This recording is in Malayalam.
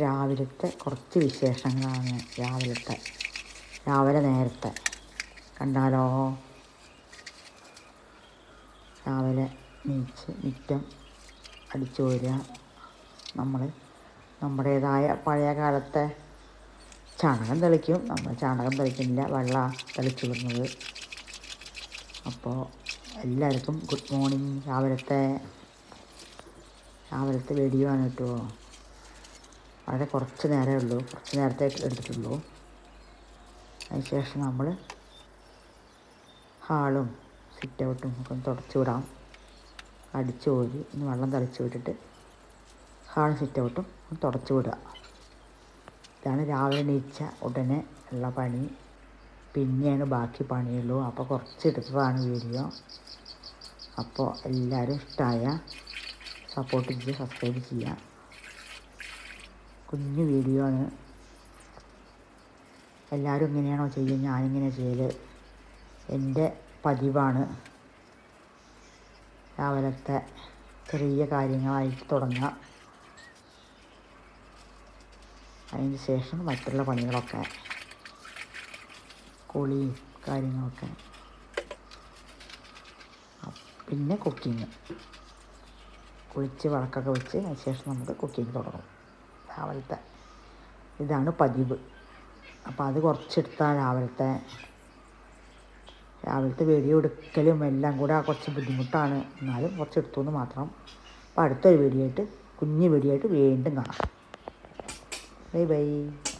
രാവിലത്തെ കുറച്ച് വിശേഷങ്ങളാണ് രാവിലത്തെ. രാവിലെ നേരത്തെ. കണ്ടാലോ? രാവിലെ നീച്ച് മുറ്റം അടിച്ചു വരിക. നമ്മൾ നമ്മുടേതായ പഴയ കാലത്തെ ചാണകം തെളിക്കും. നമ്മൾ ചാണകം തെളിക്കുന്നില്ല. വെള്ളം തെളിച്ചു വിടുന്നത്. അപ്പോൾ എല്ലാവർക്കും ഗുഡ് മോർണിംഗ്. രാവിലത്തെ രാവിലത്തെ വീഡിയോ ആണ് കേട്ടോ. വളരെ കുറച്ച് നേരമേ ഉള്ളൂ. കുറച്ച് നേരത്തെ എടുത്തിട്ടുള്ളൂ. അതിനുശേഷം നമ്മൾ ഹാളും സിറ്റ് ഔട്ടും ഒക്കെ ഒന്ന് തുടച്ചു വിടാം. അടിച്ചു കോരി ഇനി വെള്ളം തളിച്ചു വിട്ടിട്ട് ഹാളും സിറ്റ് ഔട്ടും ഒന്ന് തുടച്ചു വിടുക. ഇതാണ് രാവിലെ നീച്ച ഉടനെ ഉള്ള പണി. പിന്നെയാണ് ബാക്കി പണിയുള്ളൂ. അപ്പോൾ കുറച്ച് എടുത്തതാണ് വീഡിയോ. അപ്പോൾ എല്ലാവരും ഇഷ്ടമായ സപ്പോർട്ട് ചെയ്ത് സബ്സ്ക്രൈബ് ചെയ്യുക. കുഞ്ഞു വീഡിയോ ആണ്. എല്ലാവരും ഇങ്ങനെയാണോ ചെയ്യുക ഞാനിങ്ങനെ ചെയ്യൽ എന്റെ പതിവാണ് രാവിലത്തെ ചെറിയ കാര്യങ്ങളായിട്ട് തുടങ്ങുക അതിന് ശേഷം മറ്റുള്ള പണികളൊക്കെ കുളി കാര്യങ്ങളൊക്കെ. പിന്നെ കുക്കിങ്. കുളിച്ച് വിളക്കൊക്കെ വെച്ച് അതിന് ശേഷം നമുക്ക് കുക്കിങ് തുടങ്ങും. രാവിലത്തെ. ഇതാണ് പതിവ്. അപ്പോൾ അത് കുറച്ചെടുത്താൽ രാവിലത്തെ. രാവിലത്തെ വീഡിയോ എടുക്കലും എല്ലാം കൂടെ കുറച്ച് ബുദ്ധിമുട്ടാണ്. എന്നാലും കുറച്ചെടുത്തു എന്ന് മാത്രം. അപ്പോൾ അടുത്തൊരു വീഡിയോ ആയിട്ട് കുഞ്ഞു വീഡിയോ ആയിട്ട് വീണ്ടും കാണാം. Bye bye.